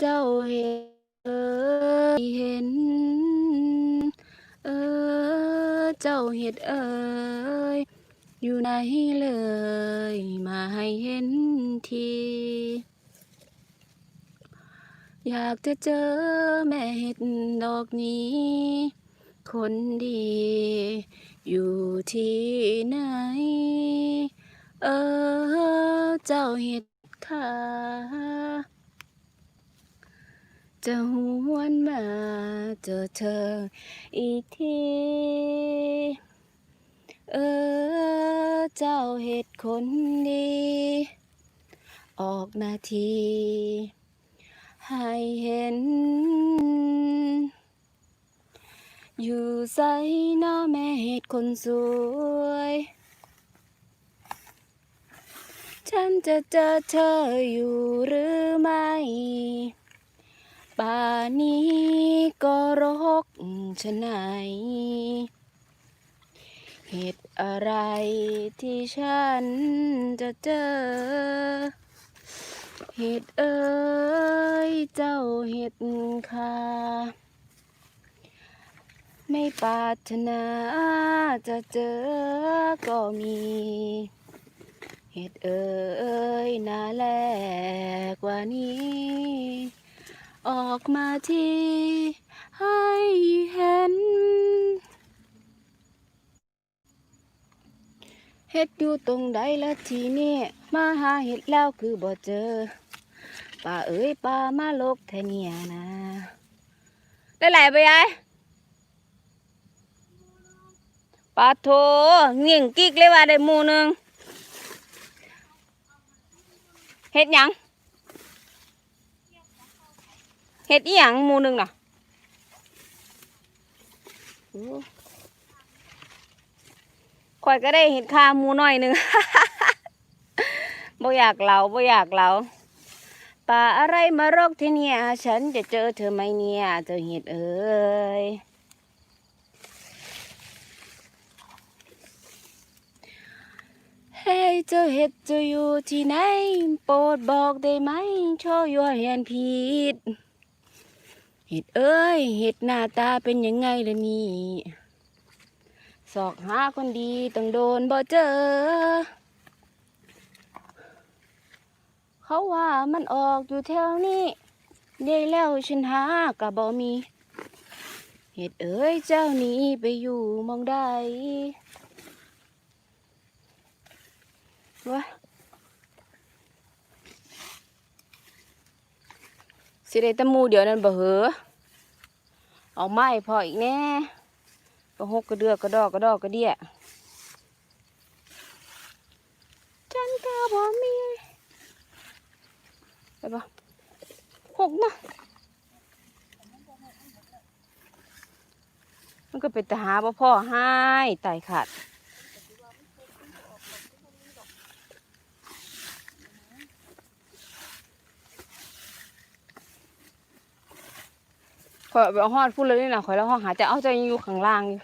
เจ้าเห็นเอ่ยเห็น เออเจ้าเห็ดเอ่ยอยู่ไหนเลย มาให้เห็นที อยากจะเจอแม่เห็ดดอกนี้ คนดี อยู่ที่ไหน เออเจ้าเห็ดค่ะ จะหวนมาเจอเธออีกที เออเจ้าเห็ดคนดี ออกนาที ให้เห็น อยู่ใส่น้อแม่เห็ดคนสวย ฉันจะเจอเธออยู่หรือไม่ ป่านี้ก็รกชะไหนเหตุอะไรที่ฉันจะเจอ เหตุเอ้ยเจ้าเหตุค่าไม่ปรารถนาจะเจอก็มี เหตุเอ้ยน่าแลกว่านี้ ออกมาทีให้เห็นเฮ็ดอยู่ตรงใดละทีนี่มาหาเห็ดแล้วคือบ่เจอป่าเอ้ยป่ามาลกแทเนี่ยนะ ได้ไหลไปยายปลาโถเงี่ยงกิกเลยว่าได้หมูหนึงเฮ็ดยัง เฮ็ดอีหยังหมูหนึงน่ะโอ้ข่อยก็ได้เห็ดคาหมูน้อยหนึงบ่อยากเล่าบ่อยากเล่าป่าอะไรมารกที่เนี่ย ฉันจะเจอเธอไหมเนี่ย เจอเห็ดเอ้ยเฮ้ยเจอเห็ดจะอยู่ที่ไหน โปรดบอกได้ไหมโชว์ยัวเห็นผิด เห็ดเอ้ย เห็ดหน้าตาเป็นยังไงล่ะนี่สอกหาคนดีต้องโดนบ่เจอ เขาว่ามันออกอยู่แถวนี้เด้แล้วฉันหากะบ่มี เห็ดเอ้ยเจ้านี้ไปอยู่มองใดวะ สิได้ตะมูเดี๋ยวนั้นบ่เหอเอาไม้พออีกแน่ก็หกกระเดือกกระดอกกระดอกกระเดียฉันก็บ่มีไปปะหกนะมันก็เป็นตาหาบ่พ่อให้ตายขาด ข่อยเอาฮอดพูดเลยนี่นะข่อยแล้วห้องหาจะเอาใจอยู่ข้างล่างอยู่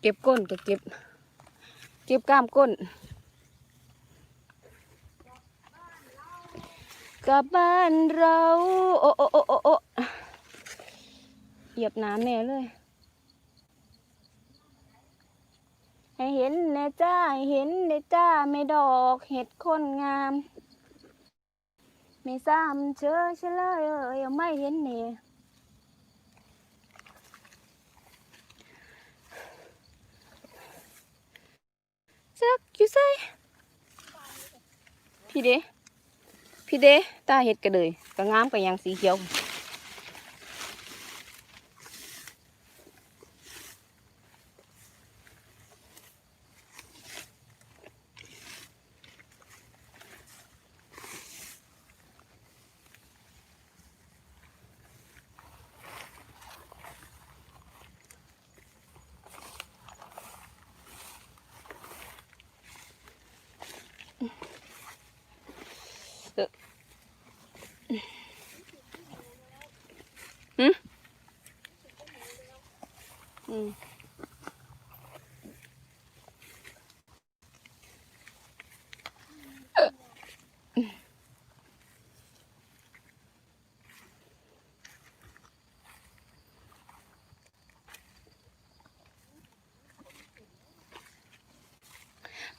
เก็บก้นก็เก็บ เก็บกล้ามก้น กลับบ้านเรา โอ้โอ้โอ้โอ้โอ้เหยียบน้ำแน่เลย ห้เห็นแน่จ้าเห็นแน่จ้าไม่ดอกเห็ดคนงาม ไม่ซ้ำเชื่อเฉลยเอ้ยยังไม่เห็นเน่จักอยู่ไสพี่เดพี่เดตาเห็ดกระเลยก็งามกับยางสีเขียว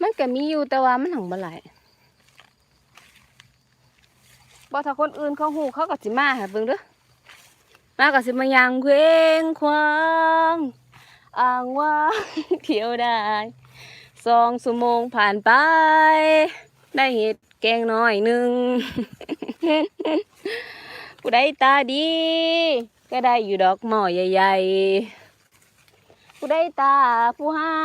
มันก็มีอยู่แต่ว่ามันหังบ่หลายบ่ถ้าคนอื่นเขาฮู้เขาก็สิมาหาเบิ่งเด้อมาก็สิมายังเคว้งควางอ้างว่าเที่ยวได้สองชั่วโมงผ่านไป ได้เห็ดแกงน้อยหนึ่งผู้ใดตาดี ก็ได้อยู่ดอกหม้อใหญ่ ๆ ผู้ใดตาผู้ให้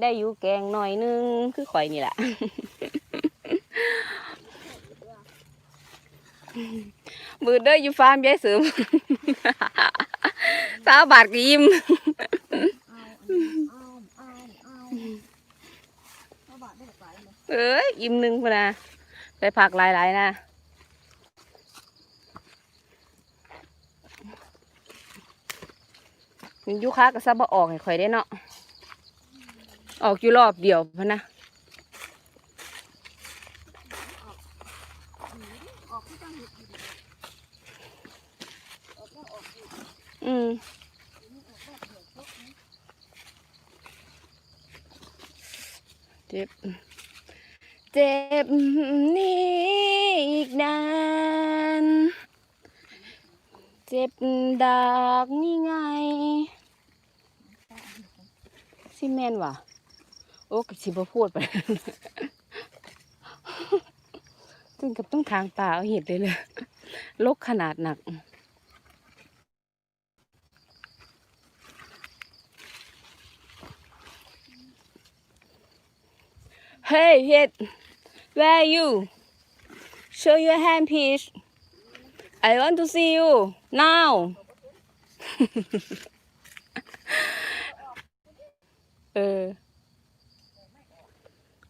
ได้อยู่แกงหน่อยนึงคือข่อยนี่แหละมือเด้ออยู่ฟาร์มยายเสริมสาวบาทกยิ้มเอ้ยยิ้มหนึ่งพนนะไปผักหลายๆนะมันอ ยุค้าก็ซับบ่ออกให้ข่อยได้เนาะออกอยู่รอบเดียวพะนะอืมเดียวครบนะเจ็บ เจ็บนี้อีกนาน เจ็บดากนี่ไงซีเมนว่ะ โอ้กับสิบพูดไปถึงกับต้องทางป่าเอาเห็ดเลยเลยลกขนาดหนัก Hey, Hit, where are you? Show your hand, please. I want to see you now. เออ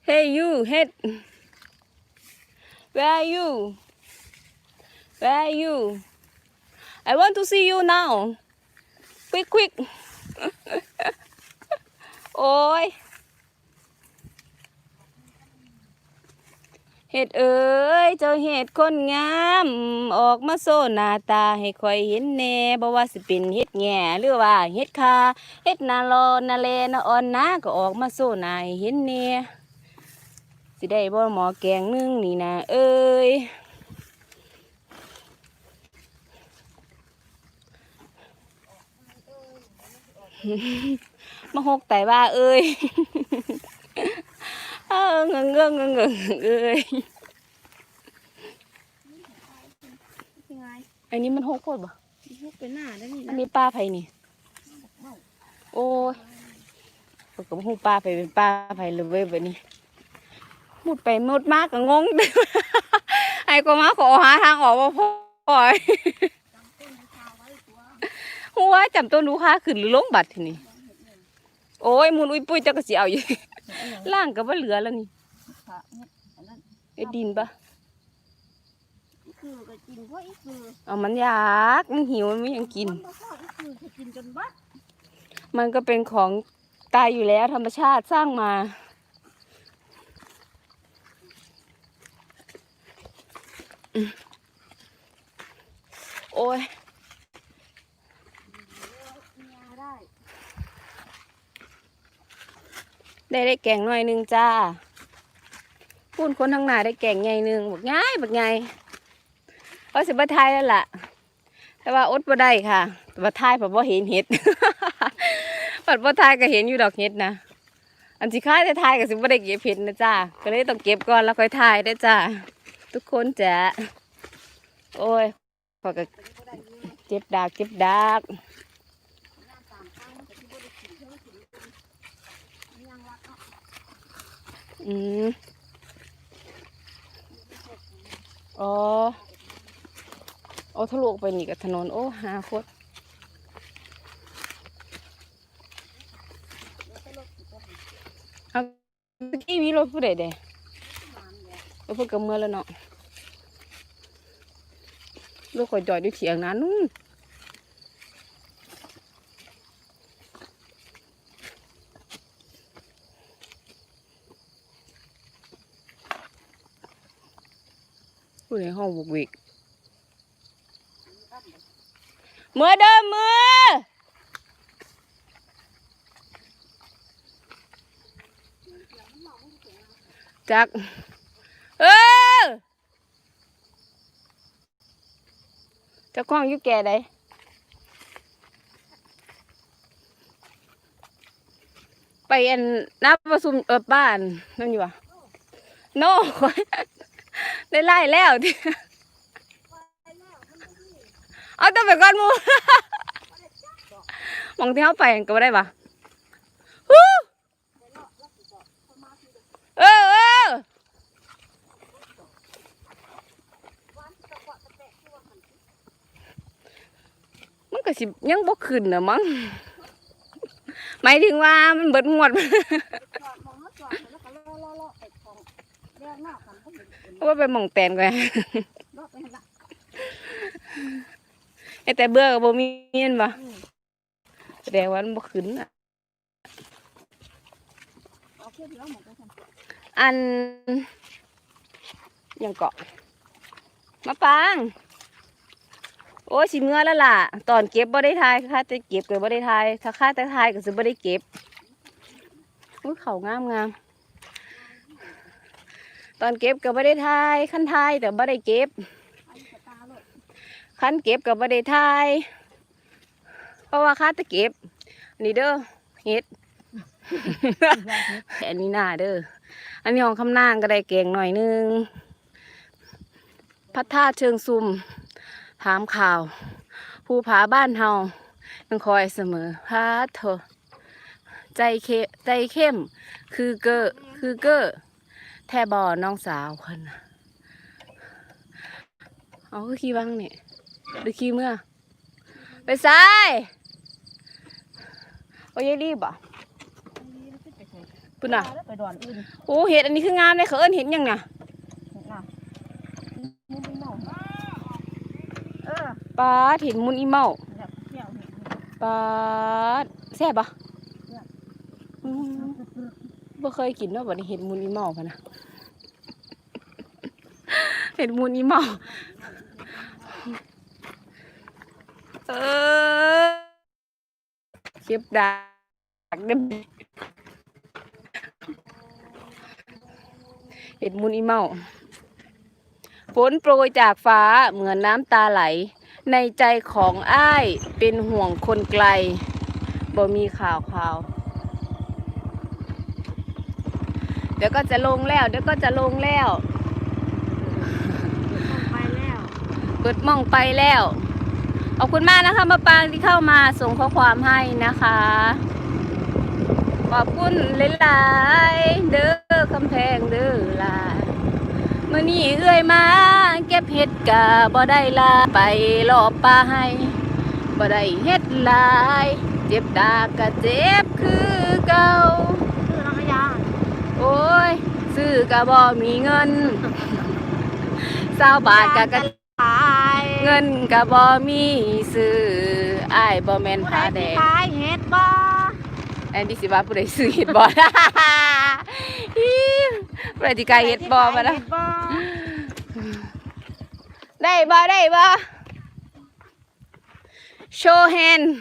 Hey, you, Hit. Where are you? Where are you? I want to see you now. Quick, quick. โอ้ย เห็ดเอ้ยเจ้าเห็ดคนงาม ออกมาโซหน้าตาให้คอยเห็นแน่บ่ว่าสิเป็นเห็ดแง่หรือว่าเห็ดคาเห็ดนาลอนาเลนาออนนาก็ออกมาโซหน้าให้เห็นแน่สิได้บ่หมอแกงนึงนี่นะเอ้ยมาหกแต่ว่าเอ้ย งงเงงเงงเงงเอ้ยยังไงอันนี้มันหกโคตรบ่พวกเป็นหน้าได้นี่อันนี้ป้าไผ่นี่ โอ้ยปกติหูป้าไผเป็นป้าไผเลยเว้ยแบบนี้มุดไปมุดมากก็งงไอ้ก็มาขอหาทางออกว่าพ่อยจำต้นชาไว้ตัวหัวจำต้นดูค่าขึ้นหรือลงบัดทีนี่โอ้ยมุนอุ้ยปุ้ยเจ้าก็สิเอาอยู่ ล่างก็บ่เหลือแล้วนี่ค่ะเนี่ยอันนั้นไอ้ดินปะอีคือก็กินเพราะอีคือเอามันอยากมันหิวมันไม่ยังกินคนบ่ชอบอีคือจะกินจนบัดมันก็เป็นของตายอยู่แล้วธรรมชาติสร้างมาอืมโอ้ย เมียได้ ได้ได้แกงหน่อยหนึงจ้าพูนคนทางหน้าได้แกงใหญ่หนึ่งบอกง่ายบอกไงเพราสิบะทายแล้วล่ะ แต่ว่าอดบ่ได้ค่ะแต่ว่าทายแบบว่เห็นเห็ดปัดบ่ทายก็เห็นอยู่ดอกเห็ดนะอันสิค้ายแต่ทายก็สิบ่ได้เก็บเห็ดนะจ้าก็เลยต้องเก็บก่อนแล้วค่อยทายได้จ้าทุกคนจ้ะโอ้ยพอก็เก็ได้เมียเจ็บดากเจ็บดาก หน้าตามข้างมันก็ที่บ่ได้กินเท่ากินมันยังรักเนาะ อืมอ๋อโอ้ทะลุออกไปนี่กับถนน โอ้หาโคตรเอาเมื่อกี้มีรถผู้ใดเด้เนี่ยรถเพิ่งกำเมื่อแล้วเนาะลูกข่อยจอดอยู่เถียงนั้นนู่น ผู้ในห้องบุกวิกเมื่อเดิมมือจัก เออจะคล้องอยู่แก่ใดไปอันนับประชุมเออบ้านนั่นอยู่วะโน่ ได้ไล่แล้วที่เอาต้องไปก่อนมูมองที่เขาไปก็ไม่ได้ปะฮู้เออเออมันก็สิยังบ่ขึ้นนะมั้งหมายถึงว่ามันเบิดงวด ว่าไปหมองแตนกันไปละไอแต่เบื่อก็บ่มีเงินบ่แสดงว่ามันบ่ขึ้นอะเอาเพื่อนแล้วเหมือนกันยังเกาะมาปางโอ้ยสิเมื่อแล้วล่ะ ตอนเก็บบ่ได้ทายค่าจะเก็บก็บ่ได้ทายถ้าค่าจะทายก็สิบ่ได้เก็บอุ้ยเขางามงาม ตอนเก็บก็บ่ได้ทายขั้นทายแต่บ่ได้เก็บไอ้นเก็บกับบ่ได้ทายเพราะว่าค่าจะเก็บนนี้เด้อเฮ็ดอันนี้หน้าเด้ออันนี้ของคำนางก็ได้แกงหน่อยนึงพัดท่าเชิงซุ่มถามข่าว ภูผาบ้านเฮายังคอยเสมอพาเถอะใจเคใจเข้ม คือเกอคือเกอ แท่บอน้องสาวคนเอาคือขี้บ้างเนี่ยหรือขี้เมื่อ ไปซ้ายโอ้ยรีบอะปุ่นอะโอ้เห็ดอันนี้คืองามเลยเขาเอิ้นเห็ดหยังน่ะปาดเห็ดมุนอีเมาปาดแซ่บปะอืมบ่เคยกินเนาะบัดนี้เห็ดมุนอีเมาพะนะ ห็ดมุนอีเมาเออเก็บดากเด้เห็ดมุนอีเมาฝนโปรยจากฟ้าเหมือนน้ำตาไหล ในใจของอ้ายเป็นห่วงคนไกลบ่มีข่าวข่าว เดี๋ยวก็จะลงแล้ว เดี๋ยวก็จะลงแล้ว ไปแล้ว เปิดมองไปแล้ว ขอบคุณมากนะคะมาปางที่เข้ามาส่งข้อความให้นะคะ ขอบคุณหลายๆเด้อคำแพงเด้อลาเมื่อนี้เอื้อยมา เก็บเห็ดกะบ่ได้ลาไปรอบป่าให้บ่ได้เฮ็ดลาย เจ็บดากะเจ็บคือเก่าคือน้ำยาโอ้ยซื้อกะบ่มีเงินเศร้าบาทกะกะ เงินกะบ่มีซื้ออ้ายบ่แม่นผู้ผาใดแดที่งขายเห็ดบ่อันที่สิว่าผู้ใดซื้อเฮ็ดบ่อิ๊วผู้ใดที่กายเฮ็ดบ่มาแล้วเห็ดบ่ได้บ่ได้บ่โชว์แฮนด์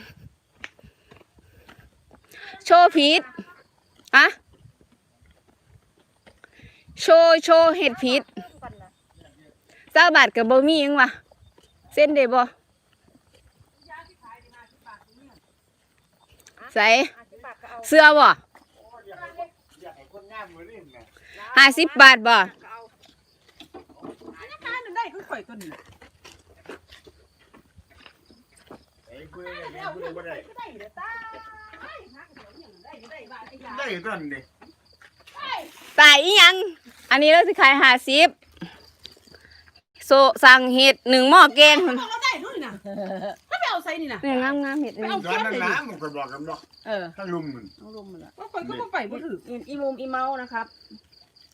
โชว์ผิดอะโชว์โชว์เฮ็ดผิดเจ้าบาทกับบ่มีหยังวะ เส้นได้บ่ใส่เสื้อบ่ห้าสิบบาทบ่ได้คือข่อยตัวนี้ได้ต้นดิตายอีหยัง อันนี้เราสิขายห้าสิบโซสั่งเห็ดหนึ่งหม้อแกงพุ่นเราได้ด้วยนะถ้าไปเอาใส่นี่นะเนี่ยงามงามๆเห็ดอันนี้ย้อนน้ำมันก็บอกกันบอกเออถ้าลุมมันเอาลงมาละว่าข่อยก็บ่ไปบ่ถืออีมุมอีเมานะครับ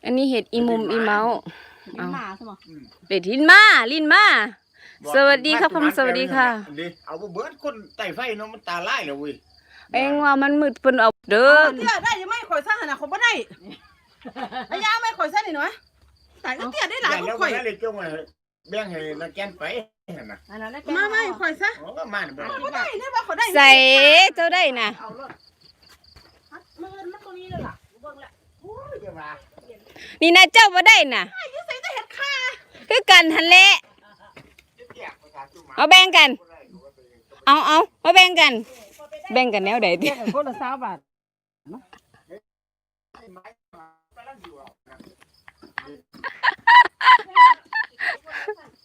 อันนี้เห็ดอีมุมอีเมามีหมาใช่ไหมเด็ดลินมาลินมาสวัสดีครับผมสวัสดีค่ะเอาเบิร์ดคนไต่ไฟเนาะมันตาไล่เลยเว้ยเองว่ามันมืดเพิ่นเอาเด้อเตี้ยได้ยังไม่ข่อยซ่าขนาดข่อยบ่ได้ไอ้ยาไม่ข่อยซ่านี่หน่อยแต่ก็เตี้ยได้หลายแต่ก็แล้วข่อย ก็เลยจ้องไว้แบ่งให้นักแกนไปนั่นน่ะมาไม่ข่อยซะโอ้ก็มาเนี่ยบ่ได้เนี่ยว่าข่อยได้ใส่เจ้าได้น่ะเอารถมือมันตัวนี้เลยล่ะเบิ่งละอ้ยจะมานี่นะเจ้าบ่ได้น่ะอยู่ใส่แต่เห็ดค่ะคือกันหันแหละเรียกประชาชนมาเอาแบ่งกันเอาเอามาแบ่งกัน แบ่งกันแนวใดติเรียกกันคนละสามบาทไม้มากำลังอยู่เอานะ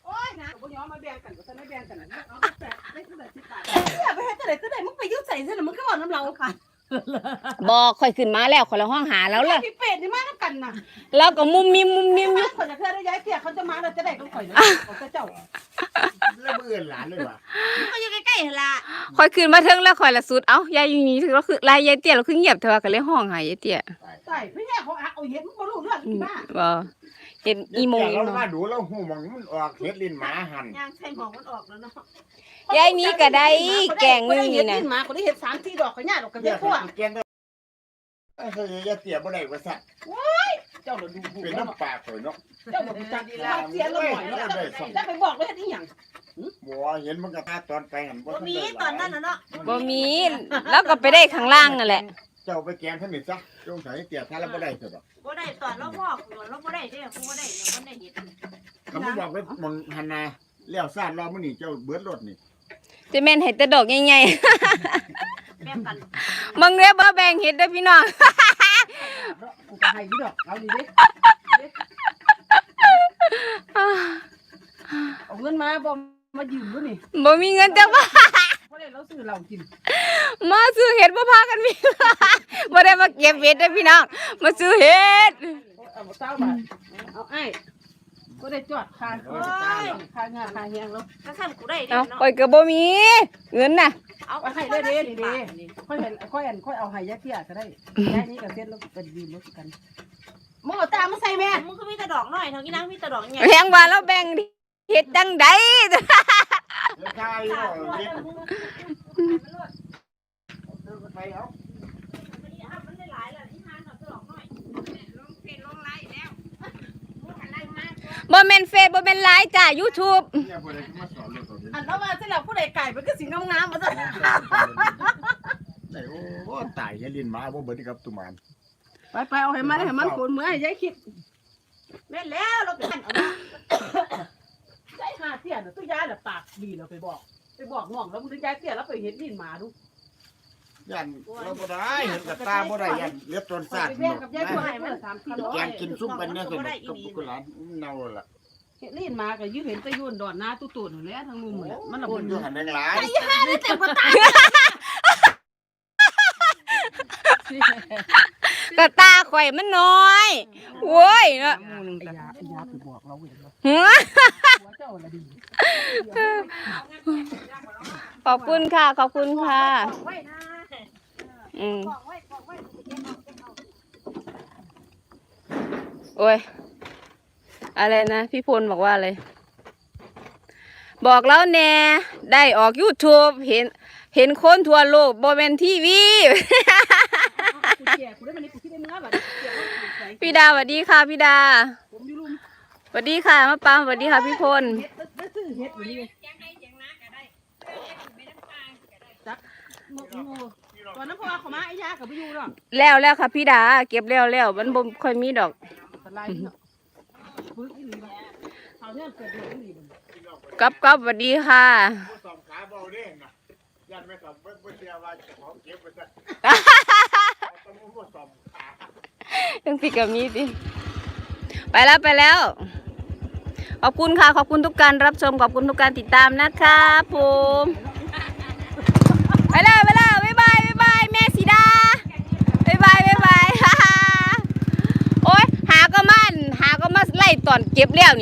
โอ้ยนะบ่ยอมมาแบ่งกันก็จะไม่แบ่งกันนะเอาแปดได้ขึ้นละสิบบาทเนี่ยไปเฮ็ดจังได๋ก็ได้มึงไปยุ่งใส่ซิน่ะมึงก็บอกน้ำเราค่ะบ่ค่อยขึ้นมาแล้วคนละห้องหาแล้วล่ะพี่เป็ดนี่มานํกันน่ะแล้วก็มุมมิมมุมมิมอยู่คนจะเพื่อนได้ย้ายเสียเขาจะมาเราจะได้ต้องข่อยนะเขาเจ้าแล้วมือหลานเลยว่ะก็อยู่ใกล้ๆล่ะค่อยขึ้นมาเทิงแล้วค่อยละสุดเอ้ายายอยู่นี่ถึงแล้วคือลายยายเตี้ยเราคือเงียบเถอะก็เลยห้องหายายเตี้ยใช่พี่แย่เขาเอาเห็ดมึงบ่รู้เรื่องอือีมบ้าบ่ เห็นอีโมเดี๋ยวเราเนาะมาดูเราหูมังมันออกเฮ็ดลิ้นหมาหันยางใส่หมองมันออกแล้วเนาะยายนี้ก็ได้แกงนึงนี่นะมาคนได้เห็ดสามสี่ดอกก็ย่าดอกกระเรีเบี้ยยกพวกเกณฑ์ได้เอ้ยเฮ้ยอย่าเสียบ่ได้ว่าซะเจ้าเราดูหูเป็นเนาะน้ำปลาข่อยเนาะเจ้าเราจักเสียแล้วหน่อยเนาะแล้วไปบอกเลยเฮ็ดอีหยังบ่เห็นมันก็ตาตอนไปหันบ่ทันมีได้ตอนนั้นน่ะเนาะบ่มีแล้วก็ไปได้ข้างล่างนั่นแหละ เจ้าไปแกงท่านนี่ซะจงใส่เตียถ้าเราบ่ได้ซะดอกบ่ได้ตอนเราบอกเราบ่ได้เด้อคงบ่ได้ยังบ่ได้เฮ็ดคำบอกไว้มองหันนาแล้วซ่านรอมื้อนี้เจ้าเบิดรถนี่จะแม่นให้แต่ดอกใหญ่แบ่งกันๆมึงเด้อบ่แบ่งเฮ็ดเด้อพี่น้อง กูก็ให้อยู่ดอกเอาดิเด้เอาเงินมาบ่มายืมด้วยนี่บ่มีเงินจักบาท เพราะได้เราซื้อเหล้ากินมาซื้อเห็ดบ่พากันมีบ่ได้มาเก็บเห็ดเด้อพี่น้องมาซื้อเห็ดเอาเต้าบาทเอาไอ้ก็ได้จอดคานคานงาคานเฮียงแล้วก็ซั่นกูได้เด้เอ้าเนาะข่อยก็บ่มีเงินน่ะเอาเอาให้เด้อเด้นี่เด้ค่อยเห็นค่อยอันค่อยเอาให้ยาเที่ยก็ได้ยายนี้ก็เซ็ตแล้วเป็นดีลกันมึงเอาตามาใส่แม่มึงก็มีแต่ดอกน้อยเท่านี้นางมีแต่ดอกใหญ่แพงว่าเราแบ่งเห็ดจังได เดี๋ยวทายเนาะเฮ็ดเดินไปเอามันได้หลายแล้วที่หาดอกน้อยลงเพจลงไลน์แล้วมึงหันไลน์มาบ่แม่นเฟซบ่แม่นไลน์จ้า YouTube เนี่ยบ่ได้มาสอนเลยตัวนี้อันแล้วมาเสร็จแล้วผู้ใดไก่มันก็สิงงามๆมาซะได้โอ้ตายอย่าลิ้นหมาบ่เบิดกับตุมานไปไปเอาให้มันให้มันคนเมื่อยยายคิดแม่นแล้วเราเป็น เอามาใจหาเตี้ยน่ะตัวยายน่ะปากดีเราไปบอก ไปบอกน้องแล้วมึงยายเตี้ยแล้วไปเห็นดินหมาดูยันเราบ่ได้เห็นกับตาบ่ได้ยันเลียบต้นไปซาดแบ่งกับยายตัวให้มันสามสี่ดอกแกงกินซุปกันเนี่ยสนุกกับกุหลาบเน่าละเห็นดินหมาก็ยืนเห็นตะยุ่นดอนหน้าตู้ตูนนั่นแหละทั้งมุมเลยมันละบุนญอยู่หันแดงหลายเต็มตาก็ตาข่อยมันน้อยโว้ยเนาะยาไปบอกเราเองว่าะหัวเจ้าละ ขอบคุณค่ะ ขอบคุณค่ะไว้นะอืมเก็บเอาเก็บเอาโอ้ย อะไรนะ พี่พลบอกว่าอะไร บอกแล้วแน่ ได้ออก YouTube เห็น เห็นคนทั่วโลกบ่แม่นทีวีพี่ดาสวัสดีค่ะ พี่ดาสวัสดีค่ะมะปางสวัสดีค่ะพี่พล เฮ็ดได้ซื้อเฮ็ดอยู่นี่เสียงให้เสียงนะก็ได้เออเฮ็ดไม่ได้ตายก็ได้โง่ตอนนั้นพอเขามาไอ้ยากับไปอยู่เนาะแล้วแล้วค่ะพี่ดา เก็บแล้วแล้วมันบ่ค่อยมีดอกสไลด์เนาะปึ๊กอีหลีบ่เขาเนี่ยเกิดเรื่องอีหลีบ่กับกับสวัสดีค่ะบ่สอมขาเบาเด้น่ะยันไม่สอมเบิ่งบ่เชื่อว่าของเก็บไว้ซะต้องบ่สอมขายังพี่กับมีดิไปแล้วไปแล้ว ขอบคุณค่ะ ขอบคุณทุกการรับชม ขอบคุณทุกการติดตามนะคะผมไปแล้วไปแล้วบ๊ายบายบ๊ายบายแม่สีดาบ๊ายบายบ๊ายบายโอ้ยหาก็มันหาก็มาไล่ตอนเก็บแล้วนี่